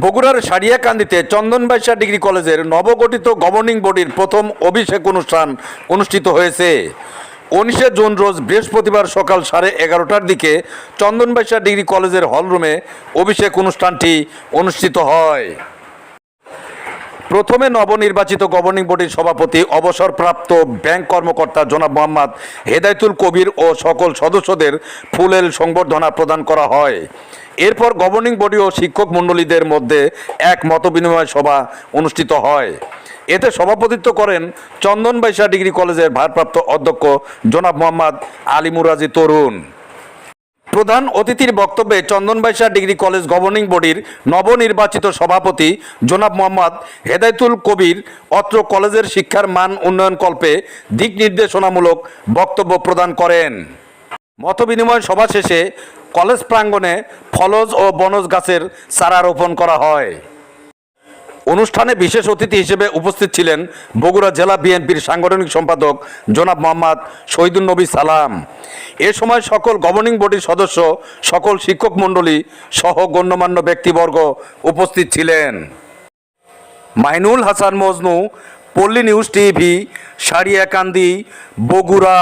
বগুড়ার সারিয়াকান্দিতে চন্দনবাইশা ডিগ্রি কলেজের নবগঠিত গভর্নিং বডির প্রথম অভিষেক অনুষ্ঠান অনুষ্ঠিত হয়েছে। উনিশে জুন রোজ বৃহস্পতিবার সকাল সাড়ে এগারোটার দিকে চন্দনবাইশা ডিগ্রি কলেজের হলরুমে অভিষেক অনুষ্ঠানটি অনুষ্ঠিত হয়। প্রথমে নবনির্বাচিত গভর্নিং বডির সভাপতি, অবসরপ্রাপ্ত ব্যাংক কর্মকর্তা জনাব মোহাম্মদ হেদায়তুল কবির ও সকল সদস্যদের ফুলেল সংবর্ধনা প্রদান করা হয়। এরপর গভর্নিং বডি ও শিক্ষক মণ্ডলীদের মধ্যে এক মতবিনিময় সভা অনুষ্ঠিত হয়। এতে সভাপতিত্ব করেন চন্দনবাইশা ডিগ্রি কলেজের ভারপ্রাপ্ত অধ্যক্ষ জনাব মোহাম্মদ আলী মুরাজি তরুণ। প্রধান অতিথির বক্তব্যে চন্দনবাইশা ডিগ্রি কলেজ গভর্নিং বডির নবনির্বাচিত সভাপতি জোনাব মোহাম্মদ হেদায়তুল কবির অত্র কলেজের শিক্ষার মান উন্নয়ন কল্পে দিক নির্দেশনামূলক বক্তব্য প্রদান করেন। মতবিনিময় সভা শেষে কলেজ প্রাঙ্গণে ফলজ ও বনজ গাছের চারা রোপণ করা হয়। অনুষ্ঠানে বিশেষ অতিথি হিসেবে উপস্থিত ছিলেন বগুড়া জেলা বিএনপির সাংগঠনিক সম্পাদক জনাব মোহাম্মদ শহীদুল নবী সালাম। এ সময় সকল গভর্নিং বডির সদস্য, সকল শিক্ষক মণ্ডলী সহ গণ্যমান্য ব্যক্তিবর্গ উপস্থিত ছিলেন। মাইনুল হাসান মজনু, পল্লী নিউজ টিভি, সারিয়াকান্দি, বগুড়া।